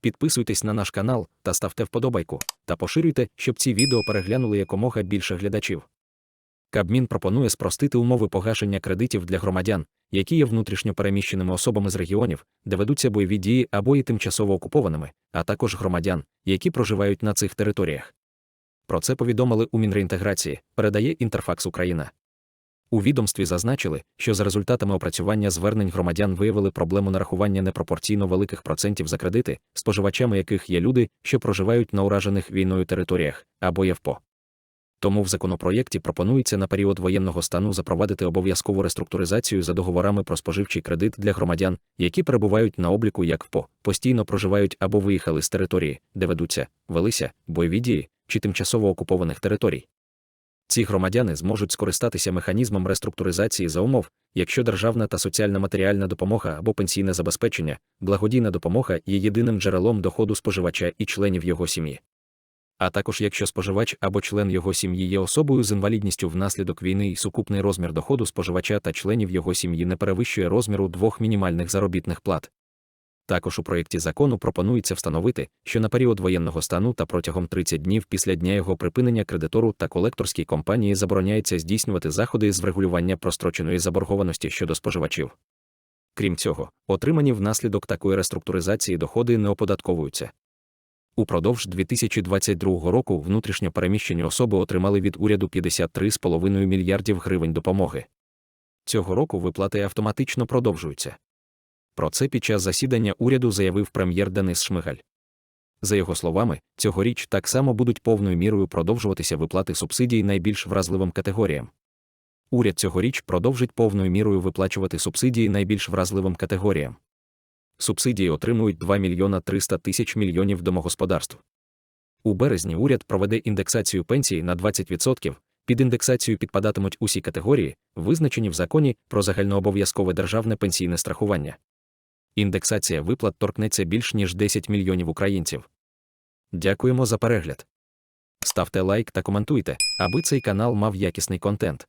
Підписуйтесь на наш канал та ставте вподобайку, та поширюйте, щоб ці відео переглянули якомога більше глядачів. Кабмін пропонує спростити умови погашення кредитів для громадян, які є внутрішньо переміщеними особами з регіонів, де ведуться бойові дії або є тимчасово окупованими, а також громадян, які проживають на цих територіях. Про це повідомили у Мінреінтеграції, передає Інтерфакс Україна. У відомстві зазначили, що за результатами опрацювання звернень громадян виявили проблему нарахування непропорційно великих процентів за кредити, споживачами яких є люди, що проживають на уражених війною територіях або ЄВПО. Тому в законопроєкті пропонується на період воєнного стану запровадити обов'язкову реструктуризацію за договорами про споживчий кредит для громадян, які перебувають на обліку як ВПО, постійно проживають або виїхали з території, де ведуться, велися бойові дії чи тимчасово окупованих територій. Ці громадяни зможуть скористатися механізмом реструктуризації за умов, якщо державна та соціальна матеріальна допомога або пенсійне забезпечення, благодійна допомога є єдиним джерелом доходу споживача і членів його сім'ї. А також якщо споживач або член його сім'ї є особою з інвалідністю внаслідок війни і сукупний розмір доходу споживача та членів його сім'ї не перевищує розміру двох мінімальних заробітних плат. Також у проєкті закону пропонується встановити, що на період воєнного стану та протягом 30 днів після дня його припинення кредитору та колекторській компанії забороняється здійснювати заходи з врегулювання простроченої заборгованості щодо споживачів. Крім цього, отримані внаслідок такої реструктуризації доходи не оподатковуються. Упродовж 2022 року внутрішньо переміщені особи отримали від уряду 53,5 мільярдів гривень допомоги. Цього року виплати автоматично продовжуються. Про це під час засідання уряду заявив прем'єр Денис Шмигаль. За його словами, цьогоріч так само будуть повною мірою продовжуватися виплати субсидій найбільш вразливим категоріям. Уряд цьогоріч продовжить повною мірою виплачувати субсидії найбільш вразливим категоріям. Субсидії отримують 2 мільйона 300 тисяч мільйонів домогосподарств. У березні уряд проведе індексацію пенсій на 20%, під індексацію підпадатимуть усі категорії, визначені в законі про загальнообов'язкове державне пенсійне страхування. Індексація виплат торкнеться більш ніж 10 мільйонів українців. Дякуємо за перегляд. Ставте лайк та коментуйте, аби цей канал мав якісний контент.